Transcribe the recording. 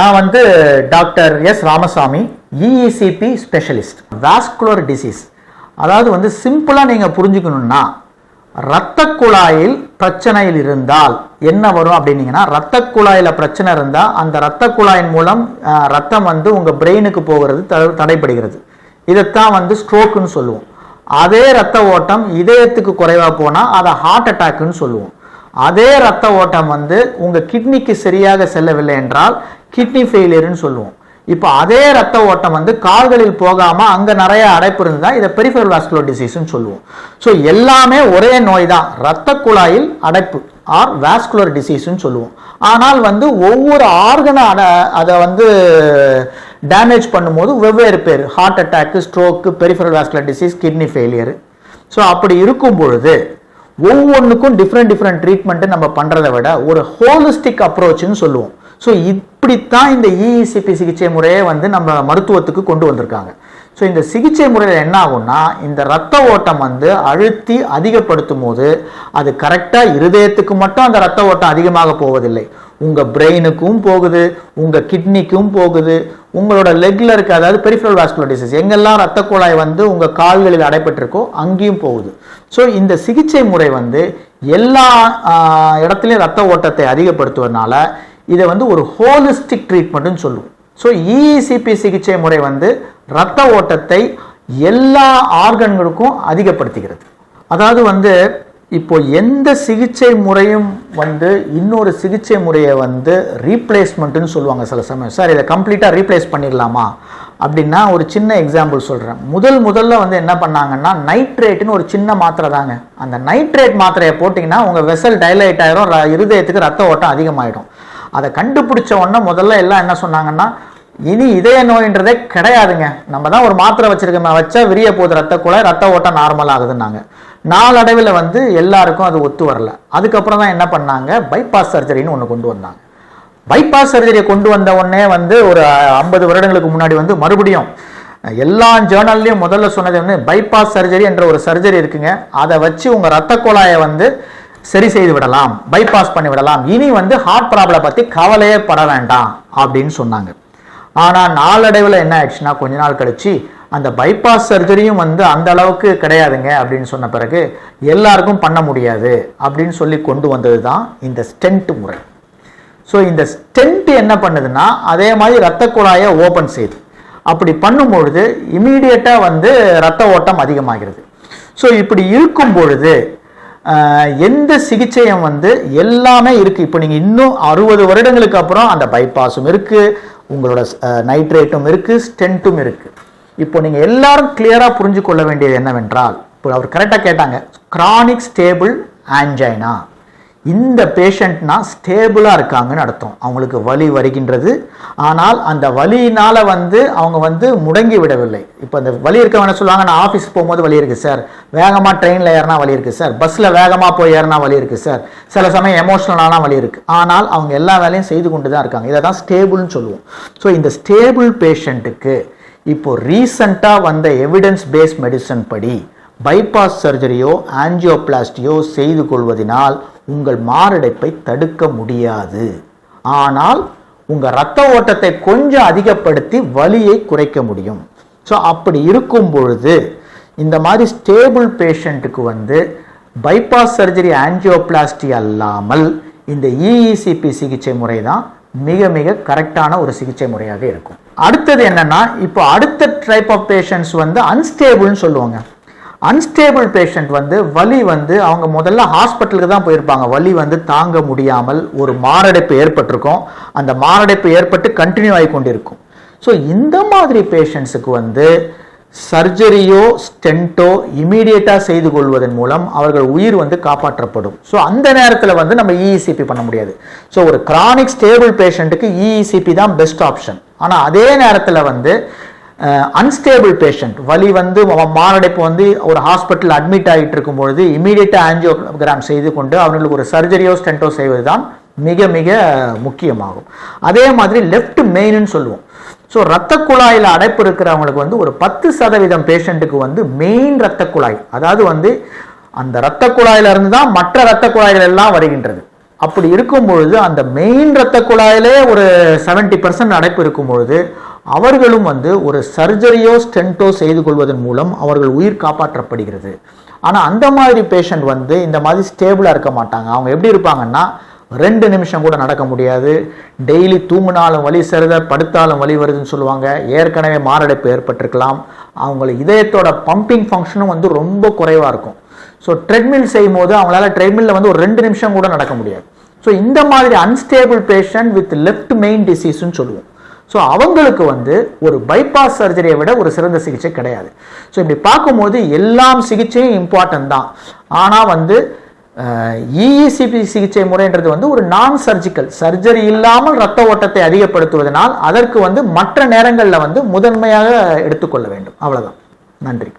நான் வந்து doctor S Ramasamy EECP specialist vascular disease அதாவது வந்து சிம்பிளாக நீங்கள் புரிஞ்சுக்கணுன்னா இரத்த குழாயில் பிரச்சனையில் இருந்தால் என்ன வரும் அப்படின்னீங்கன்னா இரத்த குழாயில் பிரச்சனை இருந்தால் அந்த இரத்த குழாயின் மூலம் ரத்தம் வந்து உங்கள் பிரெயினுக்கு போகிறது த- தடைப்படுகிறது. இதைத்தான் வந்து ஸ்ட்ரோக்குன்னு சொல்லுவோம். அதே ரத்த ஓட்டம் இதயத்துக்கு குறைவாக போனால் அதை ஹார்ட் அட்டாக்குன்னு சொல்லுவோம். அதே ரத்த ஓட்டம் வந்து உங்கள் கிட்னிக்கு சரியாக செல்லவில்லை என்றால் கிட்னி ஃபெயிலியர்னு சொல்லுவோம். இப்போ அதே ரத்த ஓட்டம் வந்து கால்களில் போகாமல் அங்கே நிறைய அடைப்பு இருந்தால் இதை பெரிஃபரல் வாஸ்குலர் டிசீஸ்னு சொல்லுவோம். ஸோ எல்லாமே ஒரே நோய் தான் ரத்த குழாயில் அடைப்பு ஆர் வாஸ்குலர் டிசீஸ்னு சொல்லுவோம். ஆனால் வந்து ஒவ்வொரு ஆர்கனை அட அதை வந்து டேமேஜ் பண்ணும்போது வெவ்வேறு பேர். Heart attack stroke peripheral vascular disease kidney failure so அப்படி இருக்கும் பொழுது ஒவ்வொன்றுக்கும் டிஃப்ரெண்ட் டிஃப்ரெண்ட் ட்ரீட்மெண்ட்டு நம்ம பண்ணுறதை விட ஒரு ஹோலிஸ்டிக் அப்ரோச்னு சொல்லுவோம். ஸோ இப்படித்தான் இந்த இஇசிபி சிகிச்சை முறையை வந்து நம்ம மருத்துவத்துக்கு கொண்டு வந்திருக்காங்க. ஸோ இந்த சிகிச்சை முறையில் என்ன ஆகும்னா இந்த ரத்த ஓட்டம் வந்து அழுத்தி அதிகப்படுத்தும் போது அது கரெக்டாக இருதயத்துக்கு மட்டும் அந்த ரத்த ஓட்டம் அதிகமாக போவதில்லை. உங்கள் பிரெயினுக்கும் போகுது உங்கள் கிட்னிக்கும் போகுது உங்களோட லெக்கில் இருக்க அதாவது பெரிஃபரல் வாஸ்குலர் டிசீஸ் எங்கெல்லாம் ரத்த குழாய் வந்து உங்கள் கால்களில் அடைப்பட்டிருக்கோ அங்கேயும் போகுது. ஸோ இந்த சிகிச்சை முறை வந்து எல்லா இடத்துலையும் ரத்த ஓட்டத்தை அதிகப்படுத்துவதனால இதை வந்து ஒரு ஹோலிஸ்டிக் ட்ரீட்மெண்ட்னு சொல்லுவோம். ஸோ இஇசிபி சிகிச்சை முறை வந்து ரத்த ஓட்டத்தை எல்லா ஆர்கன்களுக்கும் அதிகப்படுத்துகிறது அதாவது வந்து இப்போ எந்த சிகிச்சை முறையும் வந்து இன்னொரு சிகிச்சை முறையை வந்து ரீப்ளேஸ்மெண்ட்டுன்னு சொல்லுவாங்க சில சமயம். சார் இதை கம்ப்ளீட்டாக ரீப்ளேஸ் பண்ணிடலாமா? அப்படின்னா ஒரு சின்ன எக்ஸாம்பிள் சொல்கிறேன் முதல் முதல்ல வந்து என்ன பண்ணாங்கன்னா நைட்ரேட்னு ஒரு சின்ன மாத்திரை தாங்க. அந்த நைட்ரேட் மாத்திரையை போட்டிங்கன்னா உங்கள் வெசல் டைலைட் ஆயிரும் ர- இருதயத்துக்கு ரத்த ஓட்டம் அதிகமாயிடும். அதை கண்டுபிடிச்ச உடனே முதல்ல எல்லாம் என்ன சொன்னாங்கன்னா இனி இதய நோயின்றதே கிடையாதுங்க. நம்ம தான் ஒரு மாத்திரை வச்சிருக்கோமே வச்சா விரிய போகுது ரத்த குழாய் ரத்த ஓட்டம் நார்மல் ஆகுதுன்னாங்க. நாளடைவில் வந்து எல்லாருக்கும் அது ஒத்து வரல. அதுக்கப்புறம் தான் என்ன பண்ணாங்க? பைபாஸ் சர்ஜரின்னு ஒன்று கொண்டு வந்தாங்க. பைபாஸ் சர்ஜரியை கொண்டு வந்த உடனே வந்து ஒரு ஐம்பது வருடங்களுக்கு முன்னாடி வந்து மறுபடியும் எல்லா ஜேர்னல்லையும் முதல்ல சொன்னது வந்து பைபாஸ் சர்ஜரி என்ற ஒரு சர்ஜரி இருக்குங்க. அதை வச்சு உங்கள் ரத்த குழாயை வந்து சரி செய்து விடலாம் பைபாஸ் பண்ணி விடலாம். இனி வந்து ஹார்ட் ப்ராப்ளம் பற்றி கவலையே பட வேண்டாம் அப்படின்னு சொன்னாங்க. ஆனால் நாளடைவில் என்ன ஆயிடுச்சுன்னா கொஞ்ச நாள் கழிச்சு அந்த பைபாஸ் சர்ஜரியும் வந்து அந்த அளவுக்கு கிடையாதுங்க அப்படின்னு சொன்ன பிறகு எல்லாருக்கும் பண்ண முடியாது அப்படின்னு சொல்லி கொண்டு வந்தது தான் இந்த ஸ்டென்ட் முறை. ஸோ இந்த ஸ்டென்ட் என்ன பண்ணுதுன்னா அதே மாதிரி ரத்த குழாயை ஓப்பன் செய்யுது அப்படி பண்ணும்பொழுது இமீடியட்டாக வந்து ரத்த ஓட்டம் அதிகமாகிறது. ஸோ இப்படி இருக்கும் பொழுது எந்த சிகிச்சையும் வந்து எல்லாமே இருக்குது இப்போ நீங்கள் இன்னும் அறுபது வருடங்களுக்கு அப்புறம் அந்த பைபாஸும் இருக்குது உங்களோட நைட்ரேட்டும் இருக்குது ஸ்டென்ட்டும் இருக்குது இப்போ நீங்கள் எல்லாரும் கிளியராக புரிஞ்சு கொள்ள வேண்டியது என்னவென்றால் இப்போ அவர் கரெக்டாக கேட்டாங்க கிரானிக் ஸ்டேபிள் ஆன்ஜைனா இந்த பேஷண்ட்னா ஸ்டேபிளாக இருக்காங்கன்னு அர்த்தம். அவங்களுக்கு வலி வருகின்றது. ஆனால் அந்த வலியினால் வந்து அவங்க வந்து முடங்கி விடவில்லை. இப்போ அந்த வலி இருக்கவன சொல்லுவாங்க நான் ஆஃபீஸ் போகும்போது வலி இருக்குது சார் வேகமாக ட்ரெயினில் ஏறினா வலி இருக்குது சார் பஸ்ஸில் வேகமாக போய் ஏறினா வலி இருக்குது சார் சில சமயம் எமோஷ்னலான வலி இருக்குது ஆனால் அவங்க எல்லா வேலையும் செய்து கொண்டு தான் இருக்காங்க. இதை தான் ஸ்டேபிள்னு சொல்லுவோம். ஸோ இந்த ஸ்டேபிள் பேஷண்ட்டுக்கு இப்போ ரீசண்டாக வந்த எவிடன்ஸ் பேஸ் மெடிசன் படி பைபாஸ் சர்ஜரியோ ஆன்ஜியோபிளாஸ்டியோ செய்து கொள்வதினால் உங்கள் மாரடைப்பை தடுக்க முடியாது. ஆனால் உங்கள் ரத்த ஓட்டத்தை கொஞ்சம் அதிகப்படுத்தி வலியை குறைக்க முடியும். ஸோ அப்படி இருக்கும் பொழுது இந்த மாதிரி ஸ்டேபிள் பேஷண்ட்டுக்கு வந்து பைபாஸ் சர்ஜரி ஆன்ஜியோபிளாஸ்டி அல்லாமல் இந்த இஇசிபி சிகிச்சை முறை தான் மிக மிக கரெக்டான ஒரு சிகிச்சை முறையாக இருக்கும். அடுத்தது என்னன்னா இப்போ அடுத்த டைப் ஆஃப் பேஷண்ட்ஸ் வந்து அன்ஸ்டேபிள்னு சொல்லுவாங்க. அன்ஸ்டேபிள் பேஷண்ட் வந்து வலி வந்து அவங்க முதல்ல ஹாஸ்பிட்டலுக்கு தான் போயிருப்பாங்க. வலி வந்து தாங்க முடியாமல் ஒரு மாரடைப்பு ஏற்பட்டிருக்கும். அந்த மாரடைப்பு ஏற்பட்டு கண்டினியூ ஆகி கொண்டிருக்கும் ஸோ இந்த மாதிரி பேஷண்ட்ஸுக்கு வந்து சர்ஜரியோ ஸ்டென்ட்டோ இமீடியட்டாக செய்து கொள்வதன் மூலம் அவர்கள் உயிர் வந்து காப்பாற்றப்படும். ஸோ அந்த நேரத்தில் வந்து நம்ம இஇசிபி பண்ண முடியாது. ஸோ ஒரு கிரானிக் ஸ்டேபிள் பேஷண்ட்டுக்கு இஇசிபி தான் பெஸ்ட் ஆப்ஷன் ஆனால் அதே நேரத்தில் வந்து அன்ஸ்டேபிள் பேஷண்ட் வலி வந்து மாரடைப்பு வந்து ஒரு ஹாஸ்பிட்டல் அட்மிட் ஆகிட்டு இருக்கும் பொழுது இமீடியட்டாக ஆன்ஜியோகிராம் செய்து கொண்டு அவர்களுக்கு ஒரு சர்ஜரியோ ஸ்டென்ட்டோ செய்வது தான் மிக மிக முக்கியமாகும். அதே மாதிரி லெஃப்ட் மெயின்னு சொல்லுவோம். ஸோ ரத்த குழாயில் அடைப்பு இருக்கிறவங்களுக்கு வந்து ஒரு பத்து சதவீதம் பேஷண்ட்டுக்கு வந்து மெயின் ரத்த குழாய். அதாவது வந்து அந்த ரத்த குழாயிலிருந்து தான் மற்ற ரத்த குழாய்கள் எல்லாம் வருகின்றது. அப்படி இருக்கும் பொழுது அந்த மெயின் இரத்த குழாயிலே ஒரு 70% பர்சன்ட் அடைப்பு இருக்கும் பொழுது அவர்களும் வந்து ஒரு சர்ஜரியோ ஸ்டென்ட்டோ செய்து கொள்வதன் மூலம் அவர்கள் உயிர் காப்பாற்றப்படுகிறது. ஆனால் அந்த மாதிரி பேஷண்ட் வந்து இந்த மாதிரி ஸ்டேபிளாக இருக்க மாட்டாங்க. அவங்க எப்படி இருப்பாங்கன்னா ரெண்டு நிமிஷம் கூட நடக்க முடியாது. டெய்லி தூங்கினாலும் வலி சருத படுத்தாலும் வலி வருதுன்னு சொல்லுவாங்க. ஏற்கனவே மாரடைப்பு ஏற்பட்டிருக்கலாம். அவங்களுக்கு இதயத்தோட பம்பிங் ஃபங்க்ஷனும் வந்து ரொம்ப குறைவாக இருக்கும். ஸோ ட்ரெட்மில் செய்யும் போது அவங்களால ட்ரெட்மில்ல வந்து ஒரு ரெண்டு நிமிஷம் கூட நடக்க முடியாது. ஸோ இந்த மாதிரி unstable patient with left main டிசீஸ்ன்னு சொல்லுவோம். ஸோ அவங்களுக்கு வந்து ஒரு பைபாஸ் சர்ஜரியை விட ஒரு சிறந்த சிகிச்சை கிடையாது. ஸோ இப்படி பார்க்கும்போது எல்லாம் சிகிச்சையும் இம்பார்ட்டன்ட் தான். ஆனால் வந்து இஇசிபி சிகிச்சை முறைன்றது வந்து ஒரு நான் சர்ஜிக்கல் சர்ஜரி இல்லாமல் ரத்த ஓட்டத்தை அதிகப்படுத்துவதனால் அதற்கு வந்து மற்ற நேரங்களில் வந்து முதன்மையாக எடுத்துக்கொள்ள வேண்டும். அவ்வளோதான் நன்றி.